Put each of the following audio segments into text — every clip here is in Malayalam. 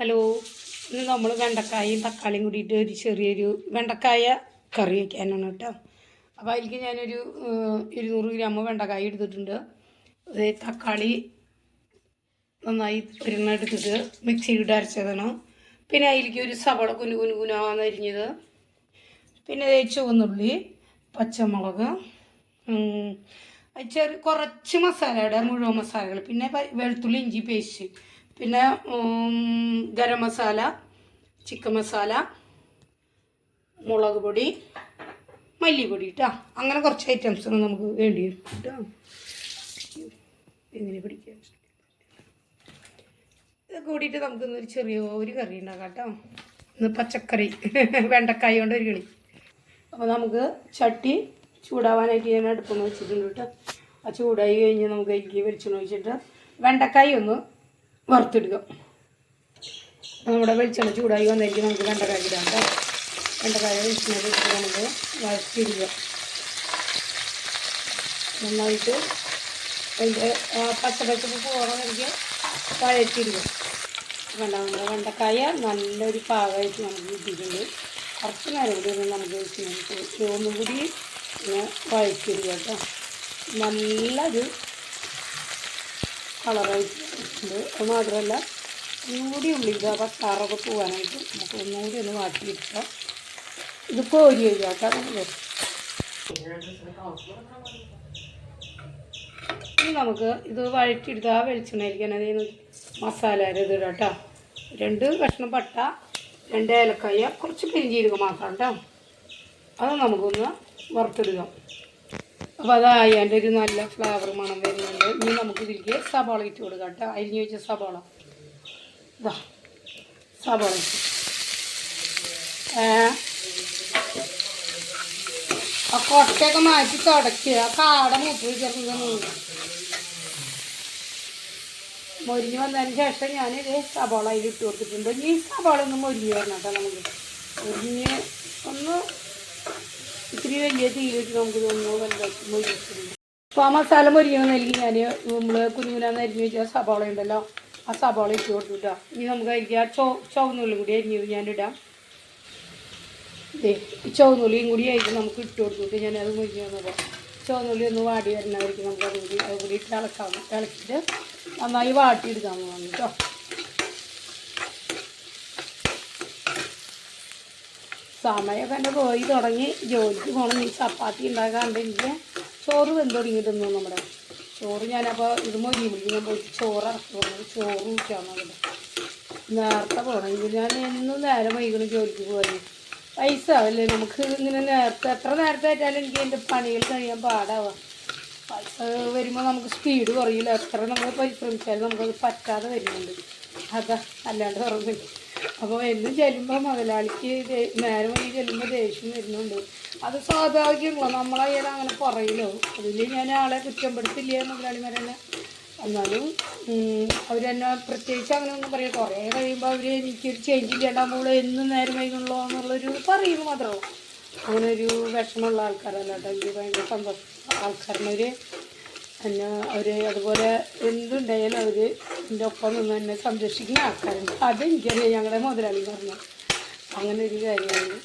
ഹലോ ഇന്ന് നമ്മൾ വെണ്ടക്കായും തക്കാളിയും കൂടിയിട്ട് ഒരു ചെറിയൊരു വെണ്ടക്കായ കറി വയ്ക്കാനാണ് കേട്ടോ. അപ്പോൾ അതിലേക്ക് ഞാനൊരു ഇരുന്നൂറ് ഗ്രാം വെണ്ടക്കായ എടുത്തിട്ടുണ്ട്. തക്കാളി നന്നായി ഒരെണ്ണം എടുത്തിട്ട് മിക്സിയിലിട്ട് അരച്ചതാണ്. പിന്നെ അതിലേക്ക് ഒരു സവള കുനു കുനു കുനാന്ന് അരിഞ്ഞത്. പിന്നെ ചുവന്നുള്ളി പച്ചമുളക് ചെറു കുറച്ച് മസാലയുടെ മുഴുവൻ മസാലകൾ പിന്നെ വെളുത്തുള്ളി ഇഞ്ചി പേസ്റ്റ്. പിന്നെ ഗരം മസാല ചിക്കൻ മസാല മുളക് പൊടി മല്ലിപ്പൊടി കേട്ടോ അങ്ങനെ കുറച്ച് ഐറ്റംസ് നമുക്ക് വേണ്ടി വരും കേട്ടോ എങ്ങനെ പിടിക്കാൻ ഇത് കൂടിയിട്ട് നമുക്ക് ഇന്നൊരു ചെറിയ ഒരു കറി ഉണ്ടാക്കാം കേട്ടോ. ഇന്ന് പച്ചക്കറി വെണ്ടക്കായ കൊണ്ട് ഒരു കളി. അപ്പോൾ നമുക്ക് ചട്ടി ചൂടാവാനായിട്ട് ഞാൻ അടുപ്പൊന്ന് വെച്ചിട്ടുണ്ട് കേട്ടോ. ആ ചൂടായി കഴിഞ്ഞ് നമുക്ക് അതിലേക്ക് വെളിച്ചെണ്ണ ഒഴിച്ചിട്ട് വെണ്ടക്കായ ഒന്ന് വറുത്തിടുക. നമ്മുടെ വെളിച്ചെണ്ണ ചൂടായി വന്നതിലേക്ക് നമുക്ക് വെണ്ടക്കായ ഇടാം കേട്ടോ. വെണ്ടക്കായ വെളിച്ചെണ്ണ നമുക്ക് വറുത്തിടുക നന്നായിട്ട് അതിന്റെ പച്ചപ്പച്ചപ്പ് പോകണമെങ്കിൽ വഴറ്റിടുക വേണ്ട നമ്മുടെ വെണ്ടക്കായ നല്ലൊരു പാകമായിട്ട് നമുക്ക് കിട്ടിയിട്ടുണ്ട്. കുറച്ച് നേരം കൂടി ഒന്ന് നമുക്ക് ഒന്നും കൂടി വഴറ്റിടുക കേട്ടോ. നല്ലൊരു കളറായിട്ടുണ്ട്. അത് മാത്രമല്ല ഒന്നുകൂടി ഇതാ പത്താറൊക്കെ പോകാനായിട്ട് നമുക്ക് ഒന്നുകൂടി ഒന്ന് മാറ്റി ഇത് കോരി നമുക്ക് ഇനി നമുക്ക് ഇത് വഴറ്റിയെടുത്ത് ആ വെളിച്ചെണ്ണയിലേക്ക് അതിന് മസാല ഇത് ഇടാം രണ്ട് കഷ്ണം പട്ട രണ്ട് ഏലക്കായ കുറച്ച് പെരിഞ്ചീരകം മാത്രം കേട്ടോ. അത് നമുക്കൊന്ന് വറുത്തിടുക അപ്പോൾ അതായി അതിന്റെ ഒരു നല്ല ഫ്ലേവർ മണം വരുന്നുണ്ട്. ഇനി നമുക്ക് ഇതിലേക്ക് സവാള ഇട്ട് കൊടുക്കാം കേട്ടോ. അരിഞ്ഞ് വെച്ച സവാള. ഇതാ സവാള ആ കൊട്ടയൊക്കെ മാറ്റി തുടയ്ക്കുക. ആ കാട മൂത്ത് ചേർന്നത് മൊരിഞ്ഞ് വന്നതിന് ശേഷം ഞാൻ സവാള അതിൽ ഇട്ട് കൊടുത്തിട്ടുണ്ട് ഈ സവാള ഒന്ന് മൊരിഞ്ഞ് വരണം കേട്ടോ നമുക്ക്. മൊരിഞ്ഞ് ഒന്ന് ഇത്തിരി വലിയ തീയിലിട്ട് നമുക്ക് ഒന്ന് വലുതാക്കി മൊരിച്ചിട്ടുണ്ട് ആ മസാല മൊരിയണമെന്നെങ്കിൽ ഞാൻ നമ്മൾ കുഞ്ഞുകുനാന്ന് അരിഞ്ഞ് വെച്ചാൽ സവാള ഉണ്ടല്ലോ ആ സവാള ഇട്ട് കൊടുത്തിട്ടാ. ഇനി നമുക്ക് അരിക്കുക ആ ചോ ചുവന്നുള്ളും കൂടി അരിഞ്ഞു ഞാനിടാം. ഈ ചുവന്നുള്ളിയും കൂടി ആയിട്ട് നമുക്ക് ഇട്ട് കൊടുത്തിട്ട് ഞാൻ അത് മുരിഞ്ഞ് വന്നത്. ചുവന്നുള്ളി ഒന്ന് വാടി വരുന്നവർക്ക് നമുക്ക് അത് കൂടി അത് കൂടി ഇട്ട് ഇളക്കാം ഇളക്കിയിട്ട് നന്നായി വാട്ടിയെടുക്കാൻ പോകുന്നു കേട്ടോ. സമയമൊക്കെ എന്റെ പോയി തുടങ്ങി ജോലിക്ക് പോകണം ഈ ചപ്പാത്തി ഉണ്ടാക്കാണ്ട് എനിക്ക് ചോറ് വെന്ത് തുടങ്ങിയിരുന്നു നമ്മുടെ. ചോറ് ഞാനപ്പോൾ ഇത് മൊരിയുമ്പോഴേക്കും ഞാൻ പോയിട്ട് ചോറ് ഇറക്കുന്നത് ചോറ് ഊറ്റാൻ അവിടെ നേരത്തെ പോകണമെങ്കിൽ ഞാൻ എന്നും നേരം വൈകുന്നു ജോലിക്ക് പോകാൻ പൈസ ആവല്ലേ നമുക്ക്? ഇങ്ങനെ നേരത്തെ എത്ര നേരത്തെ ആയിട്ടാലും എനിക്ക് എന്റെ പണികൾ കഴിയാൻ പാടാവാം. പൈസ വരുമ്പോൾ നമുക്ക് സ്പീഡ് കുറയില്ല. എത്ര നമ്മൾ പരിശ്രമിച്ചാലും നമുക്കത് പറ്റാതെ വരുന്നുണ്ട്. അതാ അല്ലാണ്ട് ഉറങ്ങും അപ്പോൾ എന്നും ചെല്ലുമ്പോൾ മുതലാളിക്ക് നേരം വഴി ചെല്ലുമ്പോൾ ദേഷ്യം വരുന്നുണ്ട്. അത് സ്വാഭാവികമുള്ള നമ്മളായാലും അങ്ങനെ പറയലോ? അതിൽ ഞാൻ ആളെ കുറ്റപ്പെടുത്തില്ല മുതലാളിമാരെന്നെ. എന്നാലും അവരെന്നെ പ്രത്യേകിച്ച് അങ്ങനെ ഒന്നും പറയും കുറേ കഴിയുമ്പോൾ അവർ എനിക്കൊരു ചേഞ്ച് ഇല്ലാണ്ടാകുമ്പോൾ എന്നും നേരം വൈകുന്നുള്ളൂ എന്നുള്ളൊരു പറയുന്നു മാത്രമേ അങ്ങനെ ഒരു വിഷമമുള്ള ആൾക്കാരല്ല. എനിക്ക് ഭയങ്കര സന്തോഷം. ആൾക്കാരനവർ എന്നെ അവർ അതുപോലെ എന്തുണ്ടായാലും അവർ എന്റെ ഒപ്പം നിന്ന് എന്നെ സംരക്ഷിക്കുന്ന ആൾക്കാരുണ്ട്. അതെനിക്കറിയാം ഞങ്ങളുടെ മുതലാളി പറഞ്ഞു. അങ്ങനെ ഒരു കാര്യമാണ്.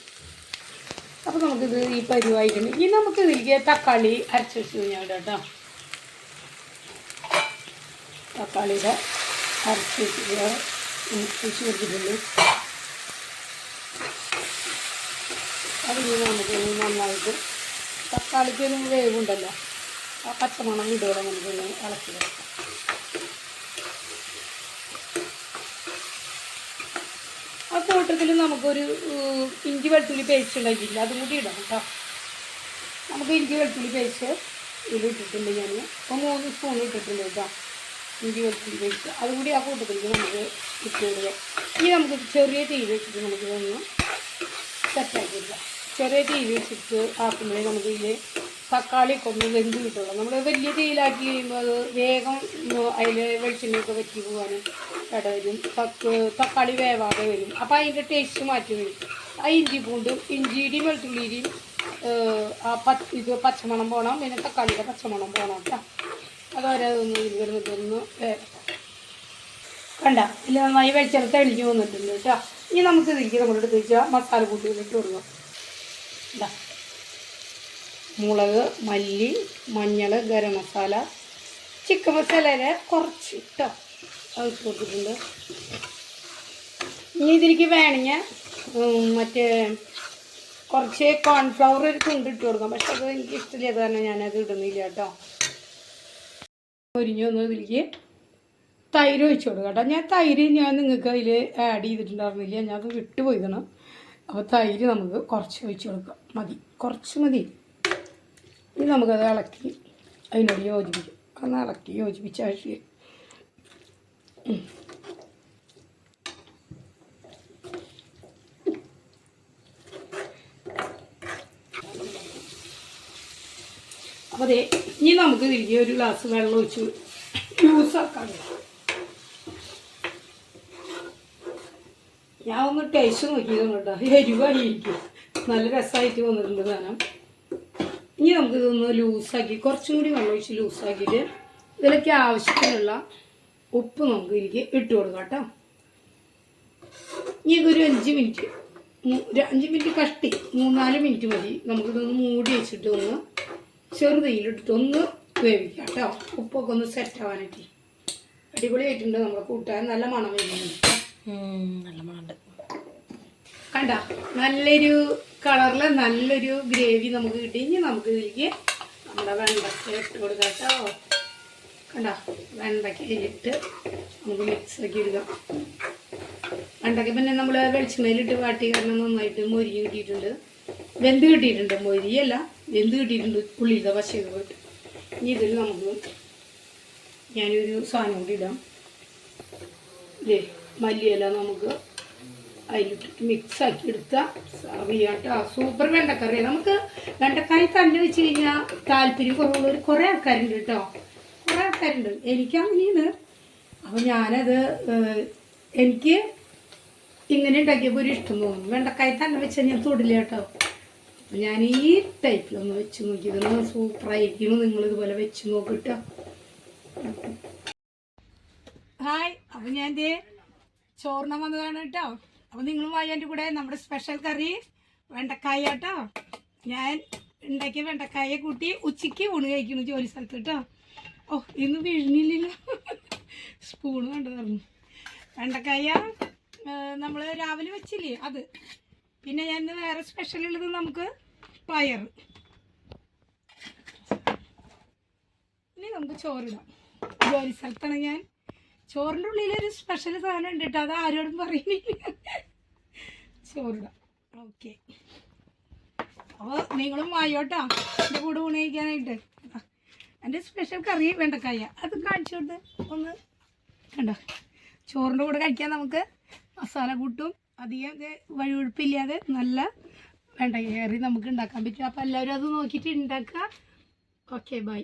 അപ്പോൾ നമുക്കിത് ഈ പരിവായിട്ടുണ്ട് ഇനി നമുക്ക് ഇതിലേക്ക് തക്കാളി അരച്ച് വെച്ച് കഴിഞ്ഞാൽ കേട്ടോ. തക്കാളിയുടെ അരച്ച് വെച്ചിട്ട് വെച്ച് കൊടുത്തിട്ടുണ്ട് അത് ഇനി നമുക്ക് നന്നായിട്ട് തക്കാളിക്ക് വേവുണ്ടല്ലോ. ആ പച്ചമണം വിടുക നമുക്കൊന്ന് ഇളക്കി വെക്കാം ആ കൂട്ടത്തിൽ നമുക്കൊരു ഇഞ്ചി വെളുത്തുള്ളി പേസ്റ്റ് ഉണ്ടാക്കിയില്ല അതും കൂടി ഇടാം കേട്ടോ. നമുക്ക് ഇഞ്ചി വെളുത്തുള്ളി പേസ്റ്റ് ഇതിൽ ഇട്ടിട്ടുണ്ട് ഞാൻ അപ്പോൾ മൂന്ന് സ്പൂൺ ഇട്ടിട്ടുണ്ട് കേട്ടോ. ഇഞ്ചി വെളുത്തുള്ളി പേസ്റ്റ് അതുകൂടി ആ കൂട്ടത്തിലേക്ക് നമുക്ക് ഇട്ടുകൊടുക്കുക ഇനി നമുക്ക് ചെറിയ തീ വെച്ചിട്ട് നമുക്ക് ഇതൊന്ന് സെറ്റാക്കിയില്ല ചെറിയ തീ വെച്ചിട്ട് ആക്കുമ്പോഴേ നമുക്ക് ഇതിൽ തക്കാളി കൊണ്ട് വെന്ത് കിട്ടുള്ളൂ നമ്മൾ വലിയ തീയിലാക്കി കഴിയുമ്പോൾ അത് വേഗം അതിൽ വെളിച്ചെണ്ണയൊക്കെ വറ്റി പോകാനും ഇടവരും. വരും തക്കാളി വേവാതെ വരും. അപ്പോൾ അതിന്റെ ടേസ്റ്റ് മാറ്റി വരും ആ ഇഞ്ചി പൂണ്ടും ഇഞ്ചിയുടെയും വെളുത്തുള്ളിയുടെയും ആ പച്ച ഇത് പച്ചമണം പോകണം പിന്നെ തക്കാളിയുടെ പച്ചമണം പോകണം കേട്ടോ അതുവരെ ഒന്ന് വേഗം കണ്ട. ഇല്ല നന്നായി വെളിച്ചെടുത്ത് അടിഞ്ഞു വന്നിട്ടുണ്ട് കേട്ടോ ഇനി നമുക്ക് ഇതിലേക്ക് നമ്മളെടുത്ത് വെച്ചാൽ മസാല കൂട്ടിയിലിട്ട് കൊടുക്കാം ഇതാ മുളക് മല്ലി മഞ്ഞൾ ഗരം മസാല ചിക്കൻ മസാലയിലെ കുറച്ച് ഇട്ടോ അത് കൊടുത്തിട്ടുണ്ട്. ഇനി ഇതിലേക്ക് വേണമെങ്കിൽ മറ്റേ കുറച്ച് കോൺഫ്ലവർ ഒരു തുണ്ട് ഇട്ട് കൊടുക്കാം. പക്ഷെ അത് എനിക്ക് ഇഷ്ടമില്ല. അത് കാരണം ഞാനത് ഇടുന്നില്ല കേട്ടോ പൊരിഞ്ഞു വന്നു ഇതിലേക്ക് തൈര് ഒഴിച്ചു കൊടുക്കാം കേട്ടോ ഞാൻ തൈര് ഞാൻ നിങ്ങൾക്ക് അതിൽ ആഡ് ചെയ്തിട്ടുണ്ടായിരുന്നില്ല. ഞാൻ അത് വിട്ടുപോയതാണ്. അപ്പോൾ തൈര് നമുക്ക് കുറച്ച് ഒഴിച്ച് കൊടുക്കാം. മതി. കുറച്ച് മതി. ഇനി നമുക്കത് ഇളക്കി അതിനോട് യോജിപ്പിക്കും ഒന്ന് ഇളക്കി യോജിപ്പിച്ച ശരി അപ്പോൾ അതെ ഇനി നമുക്ക് തിരികെ ഒരു ഗ്ലാസ് വെള്ളം ഒഴിച്ച് യൂസ് ആക്കാം ഞാൻ ഒന്ന് ടേസ്റ്റ് നോക്കിയതാണ് കേട്ടോ എരിവായിരിക്കും. നല്ല രസമായിട്ട് വന്നിട്ടുണ്ട് സാധനം. ഇനി നമുക്ക് ഇതൊന്ന് ലൂസാക്കി കുറച്ചും കൂടി വെള്ളം ഒഴിച്ച് ലൂസാക്കിയിട്ട് ഇതിലേക്ക് ആവശ്യത്തിനുള്ള ഉപ്പ് നമുക്ക് ഇതിലേക്ക് ഇട്ട് കൊടുക്കാം കേട്ടോ. ഇനി ഇതൊരു അഞ്ച് മിനിറ്റ് ഒരു അഞ്ച് മിനിറ്റ് കഷ്ടി മൂന്നാൽ മിനിറ്റ് മതി. നമുക്കിതൊന്ന് മൂടി വെച്ചിട്ട് ഒന്ന് ചെറുതീയിലിട്ടിട്ട് ഒന്ന് വേവിക്കാം കേട്ടോ. ഉപ്പൊക്കെ ഒന്ന് സെറ്റ് ആവാനായിട്ട്. അടിപൊളിയായിട്ടുണ്ട് നമ്മുടെ കൂട്ടാൻ. നല്ല മണം വരുന്നുണ്ട്. നല്ല മണമുണ്ട്. കണ്ട നല്ലൊരു കളറിൽ നല്ലൊരു ഗ്രേവി നമുക്ക് കിട്ടി. ഇനി നമുക്ക് ഇതിലേക്ക് നമ്മുടെ വെണ്ടയ്ക്ക ഇട്ട് കൊടുക്കാം കേട്ടോ. കണ്ട വെണ്ടയ്ക്ക ഇട്ട് നമുക്ക് മിക്സ് ആക്കി എടുക്കാം. വെണ്ടയ്ക്ക പിന്നെ നമ്മൾ വെളിച്ചെണ്ണയിലിട്ട് വാട്ടി കാരണം നന്നായിട്ട് മൊരി കിട്ടിയിട്ടുണ്ട്. വെന്ത് കിട്ടിയിട്ടുണ്ട്. മൊരിയല്ല വെന്ത് കിട്ടിയിട്ടുണ്ട്. പുള്ളിയുടെ പശയൊക്കെ പോയിട്ട് ഇനി ഇതിൽ നമുക്ക് ഞാനൊരു സാധനം കൂടി ഇടാം. ഇതേ മല്ലിയില നമുക്ക് അതിലിട്ടിട്ട് മിക്സ് ആക്കി എടുക്കുക സർവ് ചെയ്യാം കേട്ടോ സൂപ്പർ വെണ്ടക്കറി. നമുക്ക് വെണ്ടക്കായി തന്നെ വെച്ച് കഴിഞ്ഞാൽ താല്പര്യം കുറവുള്ളവർ കുറേ ആൾക്കാരുണ്ട് കേട്ടോ. കുറേ ആൾക്കാരുണ്ട്. എനിക്കങ്ങനെയാണ്. അപ്പോൾ ഞാനത് എനിക്ക് ഇങ്ങനെ ഉണ്ടാക്കിയപ്പോൾ ഒരു ഇഷ്ടം തോന്നുന്നു വെണ്ടക്കായി തന്നെ വെച്ചാൽ ഞാൻ തൊടില്ല കേട്ടോ. ഞാൻ ഈ ടൈപ്പിലൊന്ന് വെച്ച് നോക്കിയതൊന്ന് സൂപ്പറായിരിക്കുന്നു നിങ്ങളിതുപോലെ വെച്ച് നോക്കിട്ടോ ഹായ് അപ്പം ഞാൻ ചോറിന വന്നതാണ് കേട്ടോ. അപ്പം നിങ്ങളും വായി എന്റെ കൂടെ നമ്മുടെ സ്പെഷ്യൽ കറി വെണ്ടക്കായ കേട്ടോ ഞാൻ ഉണ്ടാക്കിയ വെണ്ടക്കായ കൂട്ടി ഉച്ചയ്ക്ക് ഊണ് കഴിക്കുന്നു ജോലി സ്ഥലത്ത് കേട്ടോ. ഓ ഇന്ന് വിഴിഞ്ഞില്ലല്ലോ സ്പൂണ് കണ്ടു കണ്ടതായിരുന്നു വെണ്ടക്കായ നമ്മൾ രാവിലെ വെച്ചില്ലേ അത്. പിന്നെ ഞാൻ ഇന്ന് വേറെ സ്പെഷ്യൽ ഉള്ളത് നമുക്ക് പയർ. ഇനി നമുക്ക് ചോറിടാം. ജോലി സ്ഥലത്താണ് ഞാൻ. ചോറിന്റെ ഉള്ളിലൊരു സ്പെഷ്യൽ സാധനം ഉണ്ട് കേട്ടോ. അത് ആരോടും പറയുന്നില്ല. ചോറിടാം. ഓക്കെ. അപ്പോൾ നിങ്ങളും വായോട്ടോ. എന്റെ കൂടെ ഊണ് കഴിക്കാനായിട്ട്. എന്റെ സ്പെഷ്യൽ കറി വെണ്ടക്കായ. അത് കാണിച്ചു കൊടുത്ത് ഒന്ന് കണ്ടോ? ചോറിന്റെ കൂടെ കഴിക്കാൻ നമുക്ക് മസാല കൂട്ടും അധികം വഴിയൊഴുപ്പില്ലാതെ നല്ല വേണ്ട കറി നമുക്ക് ഉണ്ടാക്കാൻ പറ്റും. അപ്പോൾ എല്ലാവരും അത് നോക്കിയിട്ട് ഉണ്ടാക്കുക. Okay bye